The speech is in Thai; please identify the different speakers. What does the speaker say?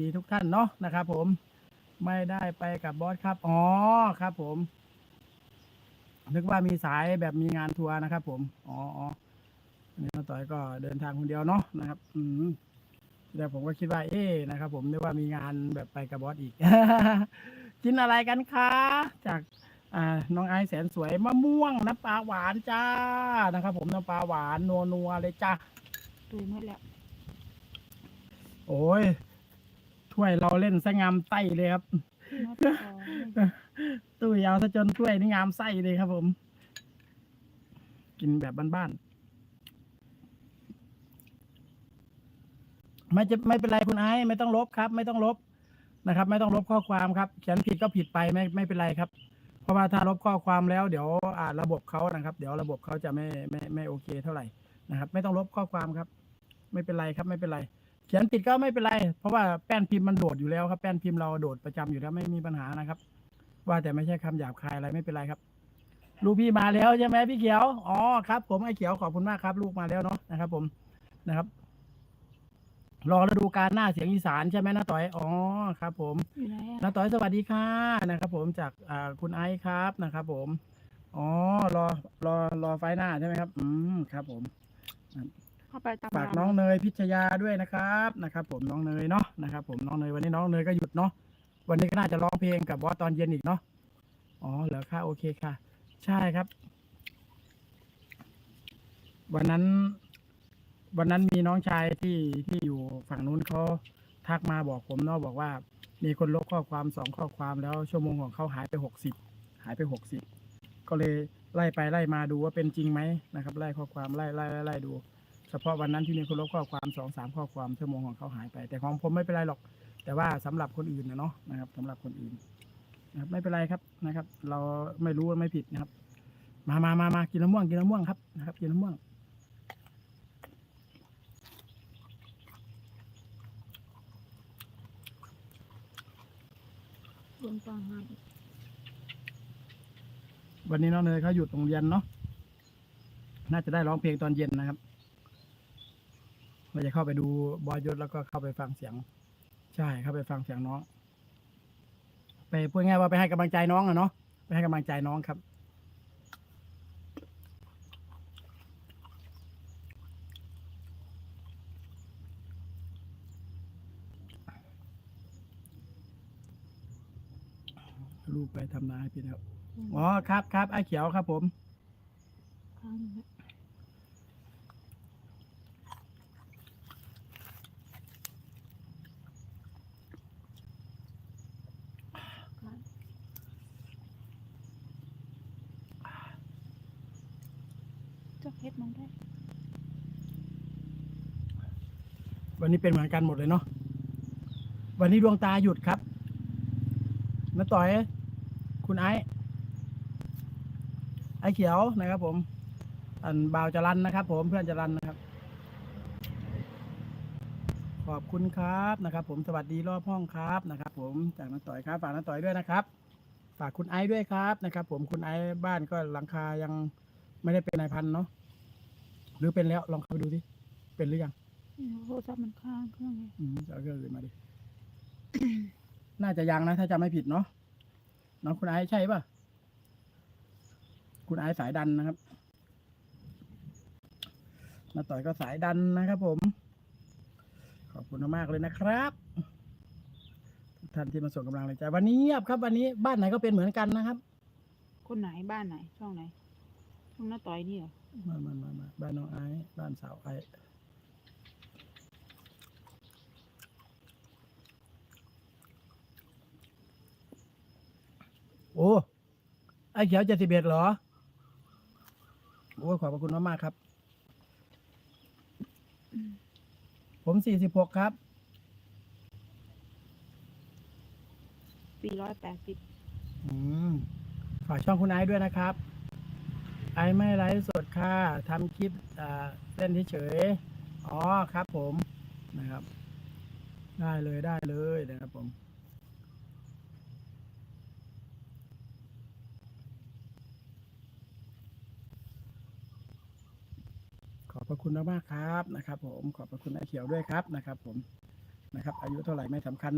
Speaker 1: ดีทุกท่านเนาะนะครับ ผมไม่ได้ไปกับบอสครับ อ๋อครับ ผม นึกว่ามีสายแบบมีงานทัวร์นะครับ ผม อ๋ออ๋ออันนี้น้าต่อยก็เดินทางคนเดียวเนาะนะครับ อืมแต่ผมก็คิดว่า เอ๊ะนะครับ ผมนึกว่ามีงานแบบไปกับบอสอีก กินอะไรกันคะ จากอ่าน้องไอซ์แสนสวยมะม่วงน้ำปลาหวานจ้านะครับ ผมน้ำปลาหวานนัวนัวๆเลยจ้า
Speaker 2: ตุยหมดแล้ว
Speaker 1: โอ้ย ถ้วยเราเล่นซะงามไส้เลยครับ
Speaker 2: นอตออ
Speaker 1: ตู้ยาวซะจนถ้วยนี่งามไส้เลยครับ ผม กินแบบบ้านๆไม่จะไม่เป็นไรคุณไอซ์ไม่ต้องลบครับ ไม่ต้องลบนะครับ ไม่ต้องลบข้อความครับเขียนผิดก็ผิดไปไม่ไม่เป็นไรครับ เพราะว่าถ้าลบข้อความแล้วเดี๋ยวอ่าระบบเขานะครับ เดี๋ยวระบบเขาจะไม่ไม่ไม่โอเคเท่าไหร่นะครับ ไม่ต้องลบข้อความครับ ไม่เป็นไรครับ ไม่เป็นไร เขียนผิดก็ไม่เป็นไร เพราะว่าแป้นพิมพ์มันโดดอยู่แล้วครับ แป้นพิมพ์เราโดดประจำอยู่แล้วไม่มีปัญหานะครับ ว่าแต่ไม่ใช่คำหยาบคายอะไรไม่เป็นไรครับ ลูกพี่มาแล้วใช่ไหมพี่เขียว อ๋อครับ ผมไอ้เขียวขอบคุณมากครับ ลูกมาแล้วเนาะนะครับ ผมนะครับ รอฤดูกาลหน้าเสียงอีสานใช่ไหมน้าต่อย อ๋อครับ ผม
Speaker 2: อยู่ไหนอะ
Speaker 1: น้าต่อยสวัสดีค่ะนะครับ ผมจากอ่าคุณไอซ์ครับนะครับ ผมอ๋อรอรอรอไฟล์หน้าใช่ไหมครับ อืมครับ ผม
Speaker 2: เข้าไปตาม
Speaker 1: ฝากน้องเนยพิชยาด้วยนะครับนะครับ ผมน้องเนยเนาะนะครับ ผมน้องเนยวันนี้น้องเนยก็หยุดเนาะวันนี้ก็น่าจะร้องเพลงกับบอสตอนเย็นอีกเนาะอ๋อเหรอค่ะโอเคค่ะ ใช่ครับ วันนั้น วันนั้นมีน้องชายที่ที่อยู่ฝั่งนู้นเขาทักมาบอกผมเนาะบอกว่า มีคนลบข้อความสองข้อความแล้วชั่วโมงของเขาหายไปหกสิบหายไปหกสิบก็เลยไล่ไปไล่มาดูว่าเป็นจริงไหมนะครับ ไล่ข้อความไล่ไล่ไล่ไล่ดู เฉพาะวันนั้นที่มีคนลบข้อความสองสามข้อความชั่วโมงของเขาหายไป แต่ของผมไม่เป็นไรหรอก แต่ว่าสำหรับคนอื่นนะเนาะนะครับสำหรับคนอื่นนะครับไม่เป็นไรครับนะครับ เราไม่รู้ว่าไม่ผิดนะครับ มามามามากินมะม่วงกินมะม่วงครับนะครับ กินมะม่วง
Speaker 2: รวมฟังหัน
Speaker 1: วันนี้น้องเนยเขาหยุดโรงเรียนเนาะน่าจะได้ร้องเพลงตอนเย็นนะครับ เราจะเข้าไปดูบอยยศแล้วก็เข้าไปฟังเสียง ใช่เข้าไปฟังเสียงน้อง ไปพูดง่ายว่าไปให้กำลังใจน้องอะเนาะไปให้กำลังใจน้องครับ ลูกไปทำนาให้พี่แล้วอ๋อครับครับไอ้เขียวครับผม
Speaker 2: ข้างนี้ เจ้าเพชรมันได้
Speaker 1: วันนี้เป็นเหมือนกันหมดเลยเนาะ วันนี้ดวงตาหยุดครับน้าต่อย คุณไอ้ ไอ้เขียวนะครับผม อันบ่าวจรันนะครับ ผมเพื่อนจรันนะครับ ขอบคุณครับนะครับ ผมสวัสดีรอบห้องครับนะครับ ผมจากน้าต่อยครับฝากน้าต่อยด้วยนะครับ ฝากคุณไอ้ด้วยครับนะครับ ผมคุณไอ้บ้านก็หลังคายัง ไม่ได้เป็นนายพันธุ์เนาะหรือเป็นแล้วลองเข้าไปดูสิเป็นหรือยัง
Speaker 2: โทรศัพท์มันข้างเครื่องไง
Speaker 1: อืมจะเอาเครื่องอื่นมาดิ น่าจะยังนะ ถ้าจำไม่ผิดเนาะน้องคุณไอซ์ใช่ป่ะ คุณไอซ์สายดันนะครับมาต่อยก็สายดันนะครับผม ขอบคุณมากๆเลยนะครับทุกท่านที่มาส่งกำลังใจวันนี้เงียบครับ วันนี้บ้านไหนก็เป็นเหมือนกันนะครับ
Speaker 2: คนไหนบ้านไหน ช่องไหน ช่องหน้าต่อยนี่เหรอ
Speaker 1: มามามามาบ้านน้องไอซ์บ้านสาวไอซ์โอ้ ไอ้เขียวเจ็ดสิบเอ็ดเหรอ โอ้ยขอบพระคุณมากๆครับ ผมสี่สิบหกครับ
Speaker 2: สี่ร้อยแปดสิบ
Speaker 1: อืม ฝากช่องคุณไอซ์ด้วยนะครับไอซ์ไม่ไลฟ์สดค่ะทำคลิปอ่าเล่นเฉยอ๋อครับผมนะครับ ได้เลยได้เลยนะครับผมขอบพระคุณมากๆครับนะครับ ผมขอบพระคุณไอเขียวด้วยครับนะครับ ผมนะครับ อายุเท่าไหร่ไม่สำคัญ